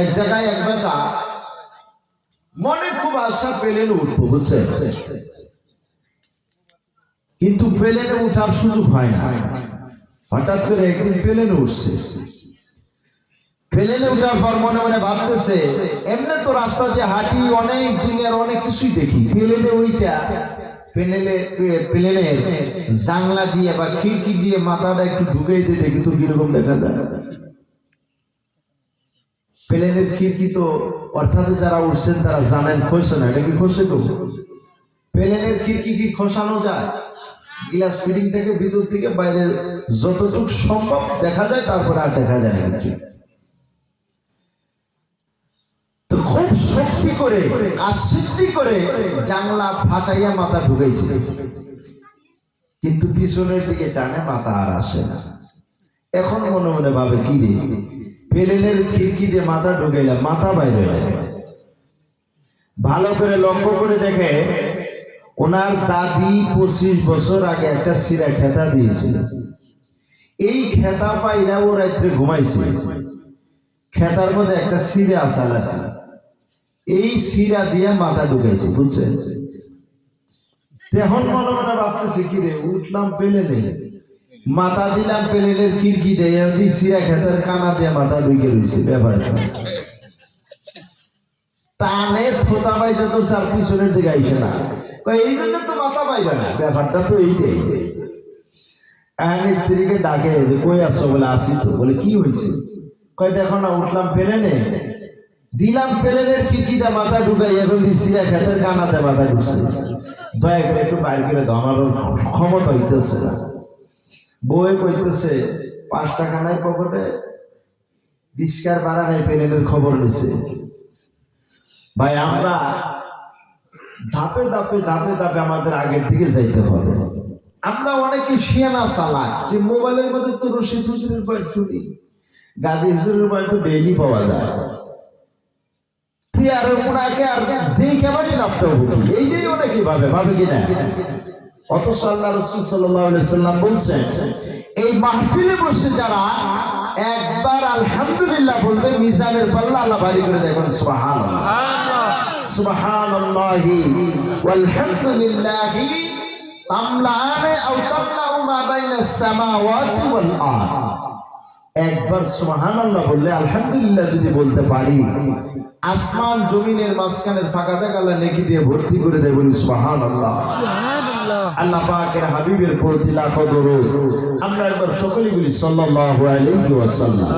এক জায়গায় এক বেটা মনে খুব আশা পেলেন উঠবো, বুঝছেন? কিন্তু প্লেনে উঠার সুযোগ হয় না। হঠাৎ করে একদিন প্লেনে উঠছে। প্লেনে উঠার পর মনে মনে ভাবতেছে, এমনি তো রাস্তা দিয়ে হাঁটি, অনেক দুনিয়ার অনেক কিছুই দেখি। প্লেনে ওইটা, প্লেনে, প্লেনের জাংলা দিয়ে বা খিড়কি দিয়ে মাথাটা একটু ঢুকে দিয়ে দেখি তো কীরকম দেখা যায়। প্লেনের খিড়কি তো অর্থাৎ যারা উঠছেন তারা জানেন খসে না, এটা কি খসে তো প্লেনের খিড়কি কি খসানো যায়? গ্লাস ফিটিং থেকে ভিতর থেকে, বাইরে যতটুকু সম্ভব দেখা যায়, তারপরে আর দেখা যায় না কিছু। খুব শক্তি করে সিদ্ধি করে জানলা ফাটাইয়া মাথা ঢুকাইছে। কিন্তু পিছনের দিকে টানে মাথা আর আসে না। এখন মনে মনে ভাবে, কি রে? প্লেনের দিয়ে মাথা ঢুকাইলাম, মাথা বাইরে ভালো করে লক্ষ্য করে দেখে ওনার দাদি পঁচিশ বছর আগে একটা সিরা খেতা দিয়েছিল। এই খেতা পাইরা ও রাত্রে ঘুমাইছে। খেতার মধ্যে একটা সিরা আসালা। এই সিরা দিয়ে মাথা ঢুকাইছে, বুঝছেন? এখন মনে মনে ভাবতেছে, কি রে, উঠলাম পেলে নেই মাথা দিলাম পেলেনের কিরকি দেয় সিরা খেতের কানা দিয়ে মাথা ঢুকে রয়েছে ব্যাপার টানে থোতা বাইতে তো স্যার পিছনের দিকে আইসে না। এই জন্য তো মাথা পাইবে না। ব্যাপারটা তো এইটাই। এখন স্ত্রীকে ডাকে যে কই আসছো বলে আসি তো। বলে, কি হয়েছে কয়, দেখো না, উঠলাম পেলেনে, দিলাম পেলেনের কিরকিটা মাথা ঢুকাই এখন সিরা খেতের কানাতে মাথা ঢুকছে। দয়া করে একটু বাইর করে আমার ক্ষমতা হইতেছে না। বই কইতেছে, পাঁচ টাকা নাই পকেটে বিস্কার বাড়া নাই, পেলেনের খবর নিছে। ভাই, আমরা ধাপে ধাপে ধাপে ধাপে আমাদের আগের দিকে যাইতে হবে। আমরা অনেকে শিয়ানা চালাই যে মোবাইলের মধ্যে তো রশিদ হুজুরের বই শুনি, গাজী হুজুরের বই তো ডেইলি পাওয়া যায়। আর ওনাকে আর দেই কেমন লাভটা হব এইটাই অনেকে ভাবে ভাবে কিনা? অথচ আল্লাহ রসুল সাল্লাম বলছেন, এই মাহফিলে বসে যারা একবার আলহামদুলিল্লাহ বলবে, মিজানের পাল্লা আল্লাহ ভারী করে দেখুন সুবাহান একবার বললে আলহামদুলিল্লাহ যদি বলতে পারি, আসমান জমিনের মাঝখানের ফাঁকা আল্লাহ নেকি দিয়ে ভর্তি করে দেয় বলি সুবহানাল্লাহ। আল্লাহ পাকের হাবিবের প্রতি লাখো দরুদ। আমরা একবার বলি সাল্লাল্লাহু আলাইহি ওয়াসাল্লাম।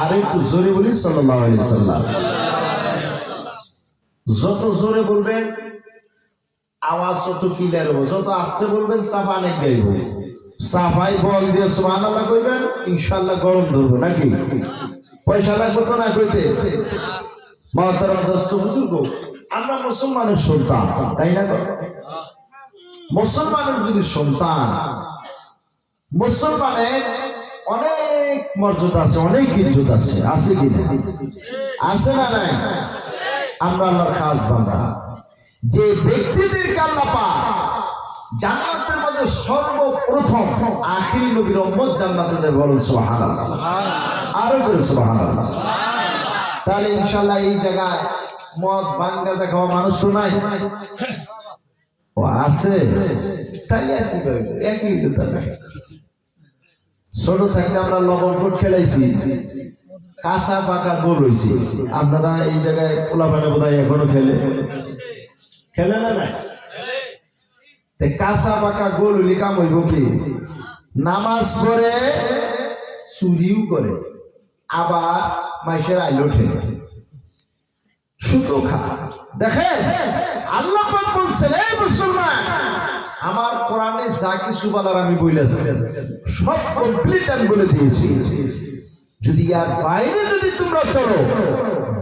আর একটু জোরে বলি সাল্লাল্লাহু আলাইহি সাল্লাম যত জোরে বলবেন, আওয়াজ তত ক্লিয়ার হবে। যত আস্তে বলবেন, সাফা অনেক গাইব সাফাই বল দিয়ে কইবেন, ইনশাআল্লাহ গরম ধরবো নাকি? পয়সা লাগবে তো না কইতে? মহতরম দোস্ত বুজুর্গ আমরা মুসলমানের সন্তান তাই না মুসলমানের যদি সন্তান মুসলমানের অনেক মর্যাদা আছে, অনেক ইজ্জত আছে আছে কি আছে না নাই? আমরা আল্লাহর খাস বান্দা। যে ব্যক্তিদের আল্লাহ পাক জান্নাতের মধ্যে সর্বপ্রথম আখিরি নবীর উম্মত জান্নাতে যায় বলুন সুবহানাল্লাহ। আরও জোরে সুবহানাল্লাহ। তাহলে ইনশাআল্লাহ এই জায়গায় মদ ভাঙ গাঁজা খাওয়া মানুষ নাই। ও আছে। তাই একই একই ছোট থাকতে আমরা লবণ কোট খেলাইছি। কাঁচা পাকা গোল হয়েছি আপনারা এই জায়গায় পোলা পানে বোধ এখনও খেলে। খেলে না তে কাঁচা পাকা গোল হইলে কাম হইব কি? নামাজ পড়ে, চুরিও করে। আবার মাইসের আইলো ঠেলে সুতো খা দেখেন, আল্লাহ বলছেন, এই মুসলমান, আমার কোরআনে যা কিছু বলার আমি বলেছি, সব কমপ্লিট আমি বলে দিয়েছি। যদি আর বাইরে যদি তোমরা চলো,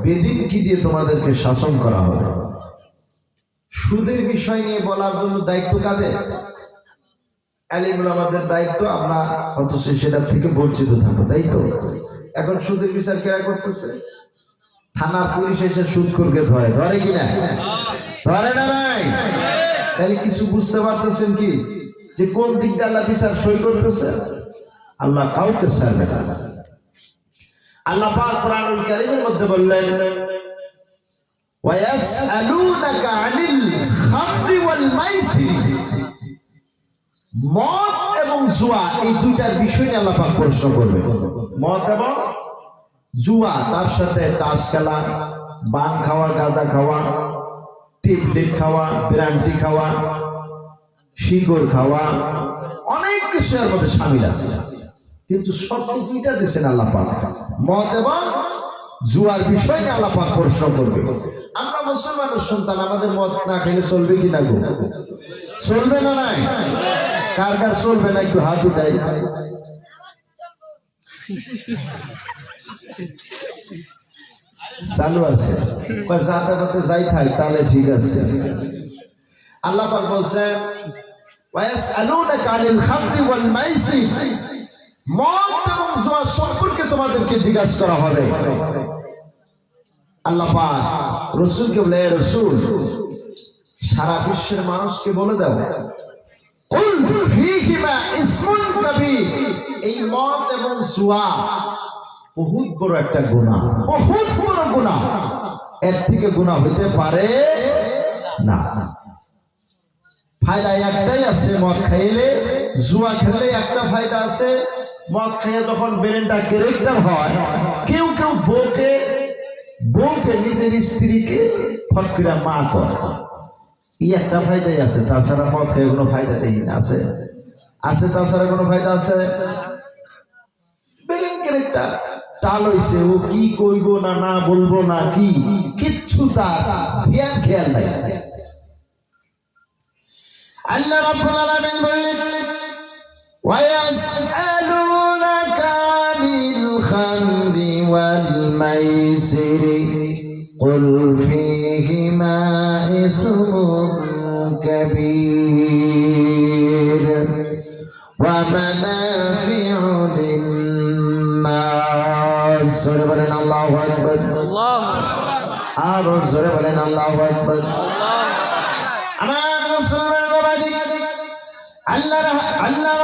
বেদিন কি দিয়ে তোমাদেরকে শাসন করা হবে? সুদের বিষয় নিয়ে বলার জন্য দায়িত্ব কাদের? আলিমুল আমাদের দায়িত্ব, আমরা অথচ সেটা থেকে বঞ্চিত থাকব, তাই তো? এখন সুদের বিচার কেরা করতেছে? থানার পুলিশ এসে সুদ করকে ধরে। ধরে কি না ধরে না নাই? তাহলে কিছু বুঝতে পারতেছেন কি? যে কোন দিক দিয়ে আল্লাহ বিচার সই করতেছে? আল্লাহ কাউকে ছাড়বে না। আল্লাহ পাক কোরআনুল কারীমের মধ্যে বললেন, ওয়ায়াসআলুনাকা আনিল খামরি ওয়াল মাইসির। মদ এবং জুয়া এই দুইটার বিষয় নিয়ে আল্লাহ পাক প্রশ্ন করবে মদ এবং জুয়া, তার সাথে তাস খেলা, বান খাওয়া, গাঁজা খাওয়া টিপলিপ খাওয়া ব্রান্টি খাওয়া, শিকড় খাওয়া, অনেক কিছু এর মধ্যে সামিল আছে। কিন্তু শর্ত দুইটা দিয়েছেন আল্লাহ পাক। মদ এবং জুয়ার বিষয় নিয়ে আল্লাহ পাক প্রশ্ন করবে। আমরা মুসলমানের সন্তান, আমাদের মত না খেলে চলবে কি না গো? চলবে না নাই? কার কার চলবে না? একটু হাত উঠাই। চালু আছে যাতে যাতে যাই থাক, তাহলে ঠিক আছে। আল্লাহ পাক বলছেন, ওয়ায়াসআলুনাকা আনিল খামরি ওয়াল মাইসির। মদ এবং জুয়া সম্পর্কে তোমাদেরকে জিজ্ঞাসা করা হবে। আল্লাহ পাক রসুলকে বলে রসুল, সারা বিশ্বের মানুষকে বলে দাও এই মদ এবং জুয়া বহুত বড় একটা গুনাহ। বহুত বড় গুনাহ। এর থেকে গুনাহ হইতে পারে না। ফায়দা একটাই আছে মদ খাইলে, জুয়া খেলে একটা ফায়দা আছে। মদ খাইয়ে যখন ব্রেনটা ক্যারেক্টার হয়, কেউ কেউ বউকে বউকে নিজের স্ত্রীকে ফটকিরা মা করে। ই একটা ফায়দাই আছে। তাছাড়া মদ খেয়ে কোনো ফায়দা নেই আছে? আছে তাছাড়া কোনো ফায়দা আছে? Brain character. টাল হইছে ও কি কইব না না বলবো না কি কিচ্ছু তার ধ্যান খেয়াল নাই আল্লাহ রাব্বুল আলামিন বললেন ويسألونك عن الخمر والميسر قل فيهما إثم كبير ومنافع للناس জোরে বলেন আল্লাহ আরও জোরে বলেন আল্লাহ আকবর। আমার মুসলমান আল্লাহ আল্লাহ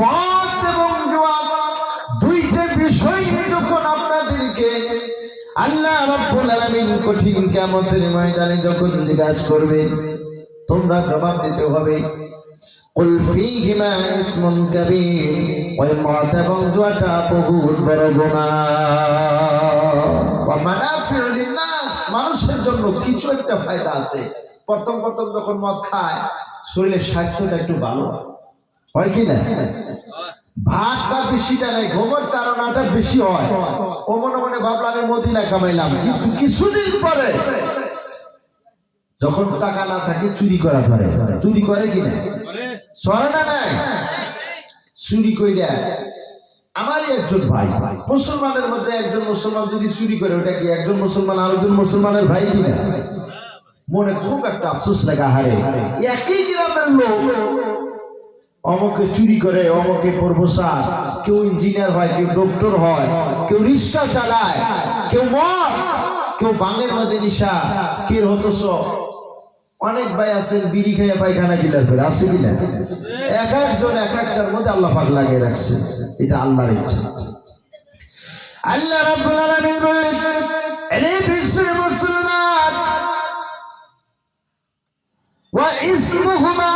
মত এবং জোয়াব দুইটা বিষয় যখন আপনাদেরকে আল্লাহ রাব্বুল আলামিন কঠিন কিয়ামতের ময়দানে যখন জিজ্ঞাসা করবে তোমরা জবাব দিতে হবে। ওই মানুষের জন্য কিছু একটা ফায়দা আছে। প্রথম প্রথম যখন মদ খায়, শরীরের স্বাস্থ্যটা একটু ভালো হয়। কি না? ভাতটা বেশিটা নেই, ঘুমের তাড়নাটা বেশি হয়। ও মনে মনে ভাবলাম আমি মদিনা কামাইলাম। কিন্তু কিছুদিন পরে যখন টাকা না থাকে চুরি করা ধরে। চুরি করে কি না? সরে না নাই? চুরি কইরা আমারই একজন ভাই। মুসলমানের মধ্যে একজন মুসলমান যদি চুরি করে ওটা কি একজন মুসলমান আরেকজন মুসলমানের ভাই কি না? মনে খুব একটা আফসোস লাগে হারে। একই গ্রামের লোক অমকে চুরি করে অমকে প্রফেসর কেউ ইঞ্জিনিয়ার হয় কেউ ডক্টর হয় কেউ রিক্সা চালায় কেউ মর কেউ বাঙের মধ্যে নিশা, কি হতো অনেক ভাই আছেন, বিড়ি খাইয়া পায়খানা কিলার করে, আছে কিনা? এক একজন এক একটার মধ্যে আল্লাহ পাক লাগিয়ে রাখছে। এটা আল্লাহর ইচ্ছা। আল্লাহ রাব্বুল আলামিন বলেন এরে বিশ্বের মুসলমান, ওয়া ইসমুহুমা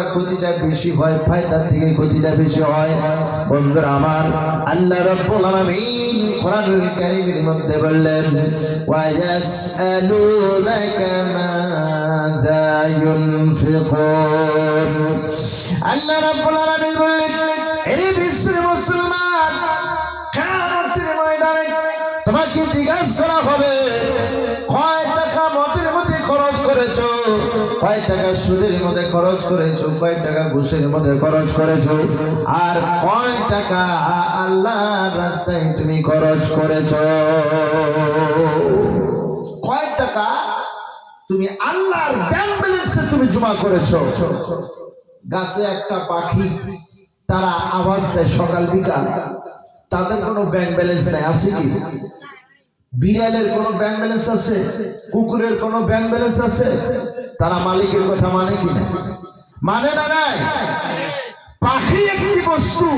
তোমার ক্ষতিটা বেশি হয় ফায়দার থেকে ক্ষতিটা বেশি হয়। বন্ধুরা আমার আল্লাহ রব্বুল আলামিন কোরআনুল কারীমের মধ্যে বললেন, ওয়ায়াসআলুনাকা মাযা ইউনফিকুন আল্লাহ রব্বুল আলামিন বললেন এই বিশ্বের মুসলমান কয় টাকা সুদের মধ্যে খরচ করেছ, কয় টাকা ঘুষের মধ্যে খরচ করেছ? আর কয় টাকা আল্লাহর রাস্তায় তুমি খরচ করেছ? কয় টাকা তুমি আল্লাহর ব্যাংক ব্যালেন্সে তুমি জমা করেছ? গাছে একটা পাখি, তারা আওয়াজ দেয় সকাল বিকাল। তাদের কোনো ব্যাংক ব্যালেন্স নাই, আছে কি? বিড়ালের কোনো ব্যাংক ব্যালেন্স আছে? কুকুরের কোনো ব্যাংক ব্যালেন্স আছে? তারা মালিকের কথা মানে কি? না মানে না নাই? পাখি একটি বস্তু,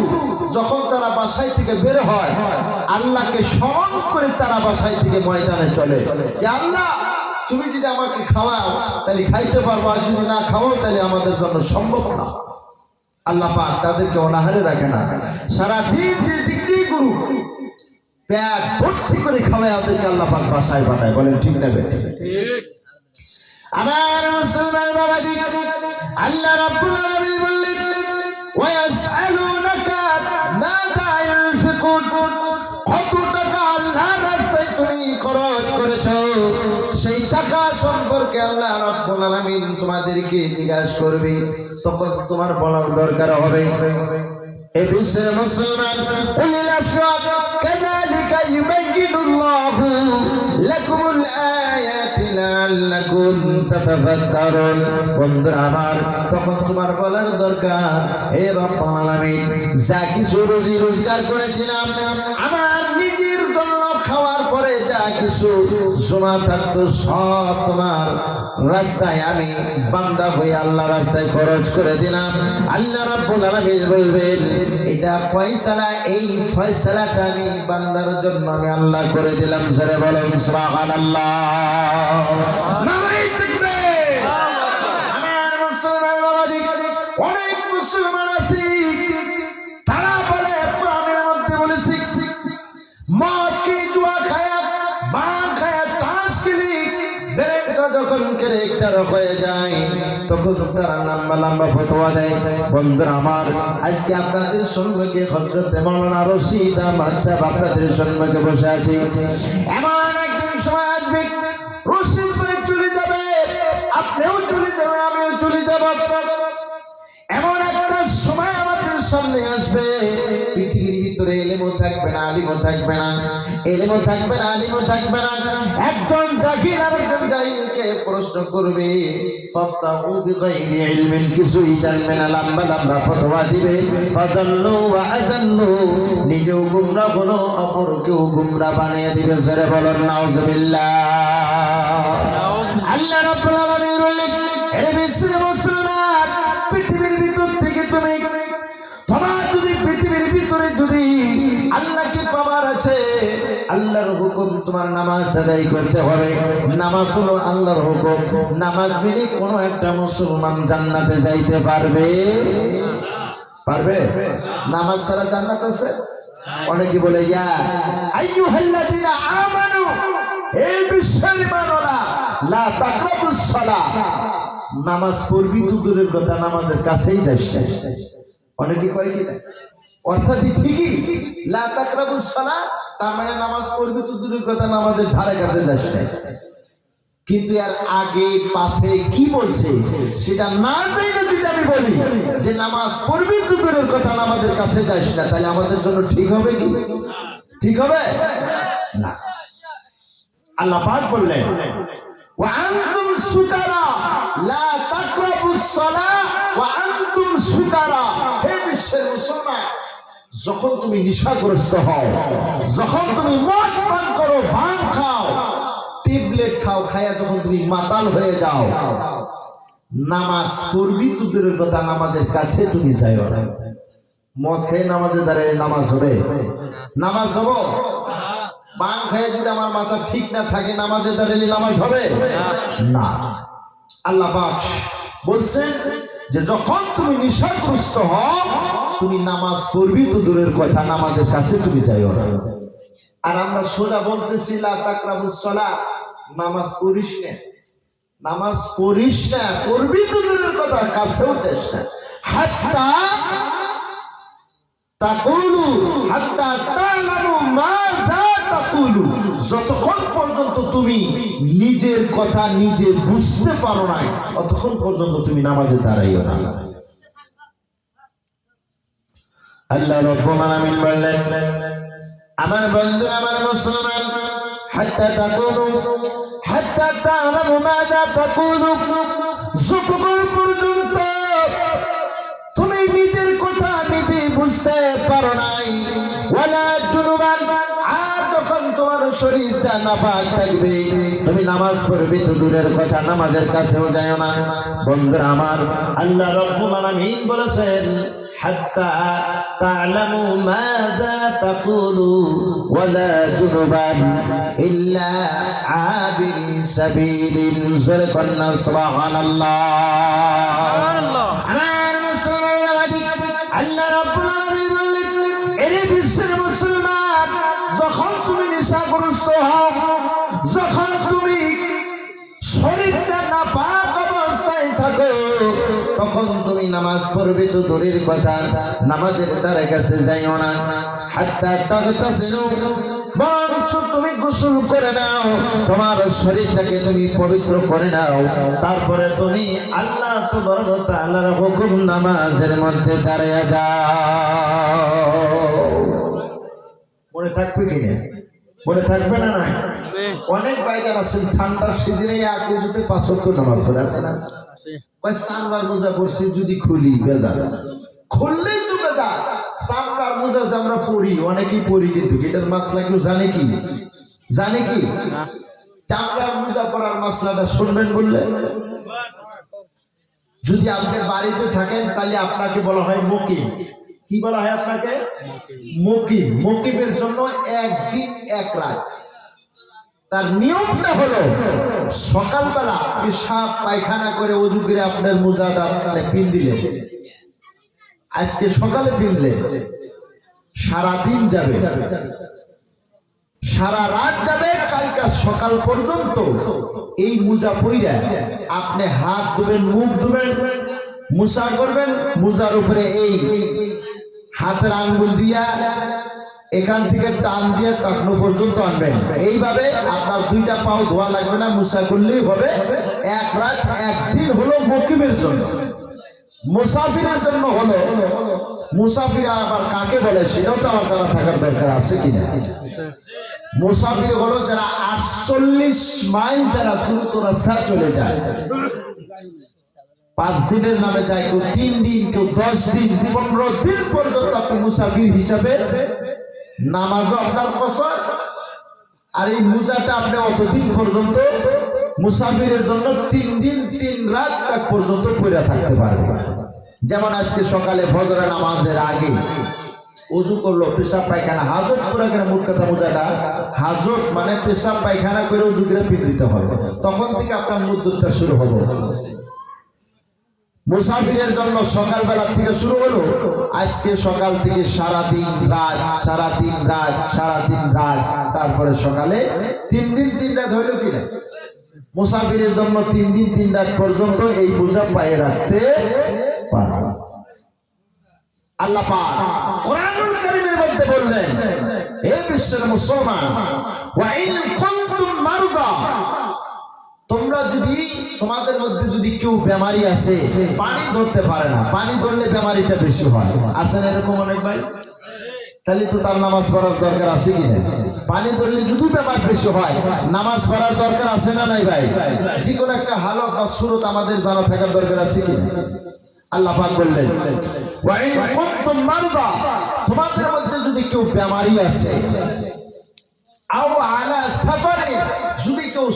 যখন তারা বাসায় থেকে বের হয়, আল্লাহকে স্মরণ করে তারা বাসায় থেকে ময়দানে চলে। যে আল্লাহ? তুমি যদি আমাকে খাওয়াও, তাহলে খাইতে পারব, আর যদি না খাওয়াও, তাহলে আমাদের জন্য সম্ভব না। আল্লাহ পাক তাদেরকে অনাহারে রাখে না। সারাদিন যে দিক দিয়ে করুক প্যাট ভর্তি করে খাওয়ায় ওদেরকে আল্লাহ পাক বাসায় পাঠায়। বলেন ঠিক না বেটে? আমার মুসলমান বাবাজি আল্লাহ রাব্বুল আলামিন বললেন ওয়াসআলুনাকা মাযা ইউনফিকুন কত টাকা আল্লাহর রাস্তায় তুমি খরচ করেছ? সেই টাকা সম্পর্কে আল্লাহ রাব্বুল আলামিন তোমাদেরকে জিজ্ঞাসা করবে। তখন তোমার বলার দরকার হবে। এ বিশ্বের মুসলমান কুলিল ইউবাইয়িনুল্লাহু লাকুমুল আয়াতি লাআল্লাকুম তাতাফাক্কারুন বন্ধুরা আমার, তখন দরকার, হে রব্বুল আলামিন কিছু রুজি রোজগার করেছিলাম, আমার নিজের জন্য খাওয়ার পরে যা কিছু জমা থাকতো সব তোমার রাস্তায় আমি বান্দা হয়ে আল্লাহ রাস্তায় খরচ করে দিলাম। আল্লাহ রাব্বুল আলামিন বলবেন এটা ফয়সালা এই ফয়সালাটা আমি বান্দার জন্য আমি আল্লাহ করে দিলাম। জোরে বলেন সুবহানাল্লাহ। তাকবীর আমার মুসলমান বাবাজি অনেক মুসলমান আছি। ক্যারেক্টার হয়ে যায়, তখন তারা লম্বা লম্বা ফতোয়া দেয়। বন্ধুরা আমার, আজকে আপনাদের সম্মুখে হজরত মৌলানা রশিদ আহমদ সাহেব আপনাদের সম্মুখে বসে আছি। এমন একদিন সময় আসবে, রশিদ ভাই চলে যাবে, আপনিও চলে যাবেন, আমিও চলে যাব। এমন একটা সময় আমাদের সামনে আসবে ভিতরে এলেমও থাকবে না আলিমও থাকবে না। এলেমও থাকবে না আলিমও থাকবে না। একজন জাহিল আর একজন জাহিলকে প্রশ্ন করবে, ফাফতাহু বিগাইরি ইলমিন কিছুই জানবে না, লম্বা লম্বা ফতোয়া দিবে। ফাজাল্লু ওয়া আযাল্লু নিজেও গুমরা হলো অপরকেও গুমরা বানিয়ে দিবে। জোরে বলেন নাউজুবিল্লাহ তোমার নামাজ আদায় করতে হবে। নামাজ হলো আল্লাহর হুকুম। নামাজ মেনে কোনো একটা মুসলমান জান্নাতে যাইতে পারবে? পারবে? নামাজ ছাড়া জান্নাত আছে? অনেকে বলে, ইয়া আইয়ুহাল্লাযীনা আমানু, হে বিশ্বের ইমানওয়ালা লা তাকরাবুস সালাহ নামাজ পড়বি তো দূরের কথা, নামাজের কাছেই যাস। অনেকে কয় কি অর্থাৎ ঠিকই? লা তাকরাবুস সালাহ তার মানে নামাজ পড়বি তো দূরের কথা, নামাজের ধারে কাছে যাস না। কিন্তু এর আগে, পাশে কি বলছে, সেটা না জেনে যদি আমি বলি যে নামাজ পড়বি তো দূরের কথা, নামাজের কাছে যাস না, তাহলে আমাদের জন্য ঠিক হবে কি? ঠিক হবে? না। আল্লাহ পাক বললেন, ওয়া আনতুম সুকারা লা তাকরাবুস সালাহ, ওয়া আনতুম যখন তুমি নেশাগ্রস্ত হও, যখন তুমি মদ পান করো ভাঙ খাও ট্যাবলেট খাও খায়া যখন তুমি মাতাল হয়ে যাও, নামাজ পড়বি তো দূরের কথা, নামাজের কাছে তুমি না। মদ খেয়ে নামাজে দাঁড়িয়ে নামাজ হবে? নামাজ হব? বাং খেয়ে যদি আমার মাথা ঠিক না থাকে, নামাজে দাঁড়িয়ে নামাজ হবে? না। আল্লাহ বলছেন যে যখন তুমি নিশাগ্রস্ত হও, তুমি নামাজ পড়বি তো দূরের কথা, নামাজের কাছে তুমি যাইও না। আর আমরা সোজা বলতেছি নামাজ পড়িস না। নামাজ পড়িস না, পড়বি তো দূরের কথা, কাছেও যাস না। হাত্তা তাকুলু, হাত্তা তা'লামু মাযা তাকুলু, যতক্ষণ তুমি নিজের কথা নিজে বুঝতে পারো না ততক্ষণ পর্যন্ত তুমি নামাজে দাঁড়াইও না। আল্লাহ বললেন, আমার বন্ধু আমার মুসলমান, হাত্তা তাকুলু হাত্তা তা'লামু মাযা তাকুলু যতক্ষণ পর্যন্ত তুমি নিজের কথা নিজে বুঝতে পারো নাই ওয়ালা জুনুবান আর যখন তোমার শরীরটা শরীরটা নাপাক থাকবে তুমি নামাজ পড়বে তো দূরের কথা নামাজের কাছেও যায় না বন্ধুরা আমার আল্লাহ রব্বুল আলামিন বলেছেন حتى تعلموا ماذا تقولوا ولا جنبا إلا عابر سبيل زرقنا سبحان الله আমার মুসলমান তখন তুমি নামাজ পড়বে তো দূরের কথা, নামাজের দ্বারা কাছে যাইও না। তুমি করে তোমার শরীরটাকে তুমি পবিত্র করে নাও। তারপরে তুমি আল্লাহ তো মধ্যে মনে থাকবে কি না? মনে থাকবে না না অনেক বাইকার আছেন ঠান্ডার সিজনে আগে যদি পাঁচক্য নামাজ পড়ে আছে না? কয় চামড়ার মোজা পড়ছি যদি খুলি বেজার। খুললেই তো বেজার। চামড়ার মোজা যে আমরা পড়ি অনেকেই পড়ি কিন্তু এটার মাসলা কেউ জানে কি? জানে কি? চামড়ার মোজা পরার মাসলাটা শুনবেন বললে? যদি আপনি বাড়িতে থাকেন তাহলে আপনাকে বলা হয় মকিম। কি বলা হয় আপনাকে? মকিম মকিমের জন্য একদিন এক রাত। তার নিয়মটা হলো, সকালবেলা পেশাব, পায়খানা করে অজু করে আপনার মোজাটা মানে পিন দিলেন আজকে সকালে পিনলেন সারাদিন যাবে। সারা রাত যাবে, কালকা সকাল পর্যন্ত এই মুজা পইরা আপনি হাত ধুবেন, মুখ ধুবেন, মুসা করবেন, মুজার উপরে এই হাতের আঙ্গুল দিয়া এখান থেকে টান দিয়ে টাকনো পর্যন্ত আনবেন। এইভাবে আপনার দুইটা পাও ধোয়া লাগবে না মুসা করলেই হবে। এক রাত, একদিন হলো মকিমের জন্য। মুসাফিরের জন্য হলো। মুসাফিরা আবার কাকে বলে সেটাও তো আমার জানা থাকার দরকার আছে কিনা। মুসাফির হলো যারা আটচল্লিশ মাইল যারা দ্রুত রাস্তা চলে যায়। পাঁচ দিনের নামে যায়, কেউ তিন দিন, কেউ দশ দিন, পনেরো দিন পর্যন্ত আপনি মুসাফির হিসাবে নামাজও আপনার কসর। আর এই মুজাটা আপনি অতদিন পর্যন্ত মুসাফিরের জন্য তিন দিন, তিন রাত তাক পর্যন্ত পড়ে থাকতে পারবে যেমন আজকে সকালে ফজরের নামাজের আগে উজু করল, পেশাব পায়খানা, হাজত করে মোট কথা বোঝাটা হাজত মানে পেশাব পায়খানা করে উজু করে পিন দিতে হবে। তখন থেকে আপনার মুদ্রটা শুরু হবে। মুসাফিরের জন্য সকালবেলা থেকে শুরু হলো। আজকে সকাল থেকে সারা দিন রাত সারা দিন রাত সারা দিন রাত। তারপরে সকালে তিন দিন, তিন রাত হইল কিনা মুসাফিরের জন্য তিন দিন, তিন রাত পর্যন্ত এই বোঝা পায়ে রাখতে পারবে আল্লাহ পাক কারীমের মধ্যে বললেন, হে বিশ্বের মুসলমান, ওয়া ইন কুনতুম মারদা তোমরা যদি তোমাদের মধ্যে যদি কেউ বেমারি আছে পানি ধরতে পারে না। পানি ধরলে বেমারিটা বেশি হয়। আছে না এরকম অনেক ভাই? তাহলে তো তার নামাজ পড়ার দরকার আছে কি না? পানি ধরলে যদি বেমার বেশি হয় নামাজ পড়ার দরকার আছে না নাই ভাই? যে কোনো একটা হালত বা সুরত আমাদের জানা থাকার দরকার আছে কি না? আল্লাহ পাক বললেন তোমাদের মধ্যে যদি কেউ বেমারি আছে আও আলা সাফারে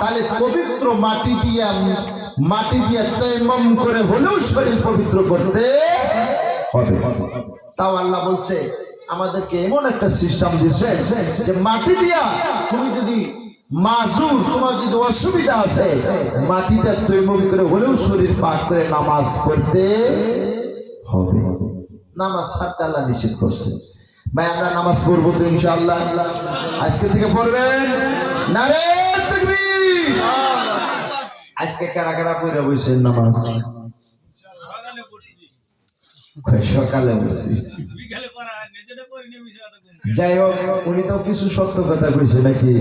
তাহলে পবিত্র মাটি দিয়ে মাটি দিয়ে তায়াম্মাম করে হলেও শরীর পবিত্র করতে হবে। তাও আল্লাহ বলছে, আমাদেরকে এমন একটা সিস্টেম দিছে যে মাটি দিয়া তুমি যদি মাজুর, তোমার যদি অসুবিধা আছে, মাটিটা তৈমম করে হলেও শরীর পাক করে নামাজ পড়তে হবে। নামাজ ছাড়তে আল্লাহ নিষেধ করছে। ভাই, আমরা নামাজ পড়ব তো ইনশাআল্লাহ। আজকে থেকে পড়বেন? আজকে কারা কারা পড়ে বসেন নামাজ? সকালে যাই হোক, উনি তো কিছু সত্য কথা কইছে নাকি?